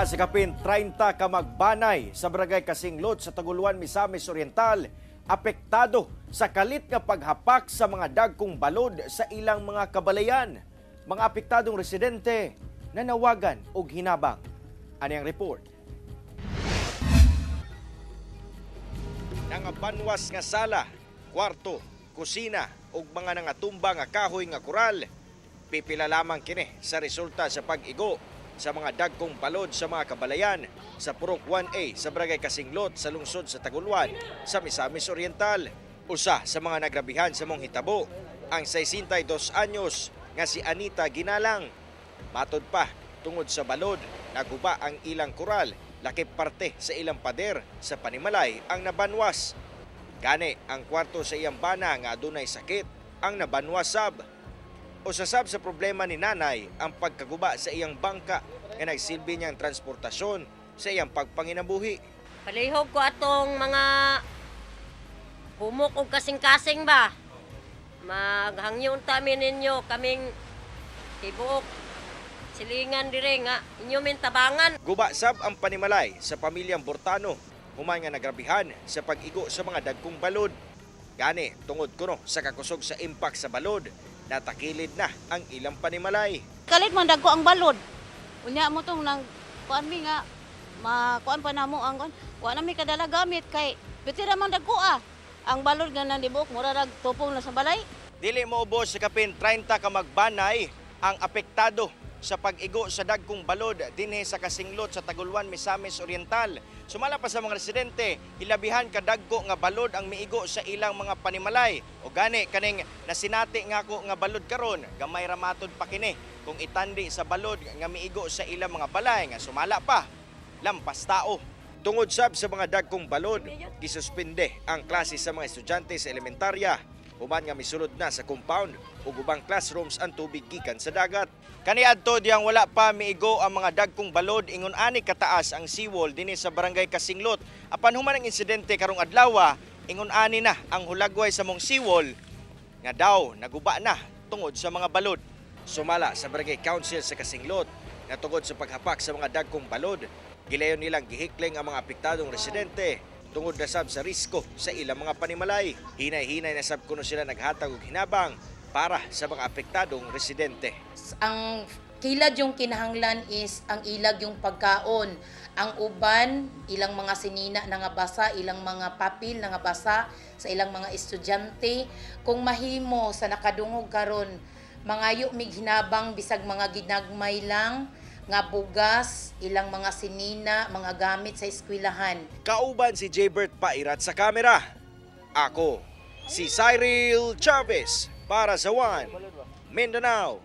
Nasa kapin 30 ka magbanay sa barangay Kasinglot sa Taguluan, Misamis Oriental, apektado sa kalit nga paghapak sa mga dagkong balod sa ilang mga kabalayan. Mga apektadong residente nanawagan og hinabang. Ano ang report? Nangabanwas nga sala, kwarto, kusina ug mga nangatumba nga kahoy nga kural. Pipila lamang kini sa resulta sa pag-igo sa mga dagkong balod sa mga kabalayan sa Purok 1A sa Barangay Kasinglot sa lungsod sa Taguluan sa Misamis Oriental. Usa sa mga nagrabihan sa mong hitabo ang 62 anyos nga si Anita Ginalang. Matod pa, tungod sa balod, naguba ang ilang kural, lakip parte sa ilang pader sa panimalay ang nabanwas. Gani, ang kwarto sa iyang bana nga adunay sakit ang nabanwas sab. O sasab sa problema ni nanay ang pagkaguba sa iyang bangka nga nagsilbi niyang transportasyon sa iyang pagpanginabuhi. Palihog ko atong mga humok o kasing-kasing ba. Maghangyon tamin ninyo kaming tibuok silingan dire nga inyo min tabangan. Guba sab ang panimalay sa pamilyang Bortano human nga nagrabihan sa pag-igo sa mga dagkong balod. Gani, tungod kuno sa kakusog sa impact sa balod, natakilid na ang ilang panimalay. Kalit man dagko ang balod. Unya mo tong nang kuan mi nga makuan pa namo ang kuan. Kuan na mi kadala gamit kay bitira man dagko ah. Ang balod nga nandibok mura rag tupong na sa balay. Dili mo ubos sa kapin 30 ka magbanay ang apektado sa pag-igo sa dagkong balod dinhi sa Kasinglot sa Taguluan, Misamis Oriental. Sumala pa sa mga residente, hilabihan ka dagko nga balod ang miigo sa ilang mga panimalay. O gani kaning nasinati nga ko nga balod karon, gamay ra matod pa kini kung itandi sa balod nga miigo sa ilang mga balay nga sumala pa lampas tao. Tungod sab sa mga dagkong balod, gisuspinde ang klase sa mga estudyante sa elementarya. Human nga misulod na sa compound ug ubang classrooms ang tubig gikan sa dagat. Kaniadto diyang wala pa miigo ang mga dagkong balod ingon ani kataas ang seawall dinhi sa barangay Kasinglot. Apan human ang insidente karong adlaw, ingon ani na ang hulagway sa mong seawall nga daw naguba na tungod sa mga balod. Sumala sa barangay council sa Kasinglot nga tungod sa paghapak sa mga dagkong balod, gilayon nilang gihikling ang mga apektadong residente tungod na sab sa risko sa ilang mga panimalay. Hinay-hinay na sab kuno sila naghatag og hinabang para sa mga apektadong residente. ang kilad yung kinahanglan is ang ilag yung pagkaon. Ang uban, ilang mga sinina na nga basa, ilang mga papil na nga basa sa ilang mga estudyante. Kung mahimo sa nakadungog karon, mangayo mig hinabang bisag mga ginagmay lang nga bugas, ilang mga sinina, mga gamit sa eskwelahan. Kauban si Jaybert Pairat sa kamera. Ako, si Cyril Chavez para sa One Mindanao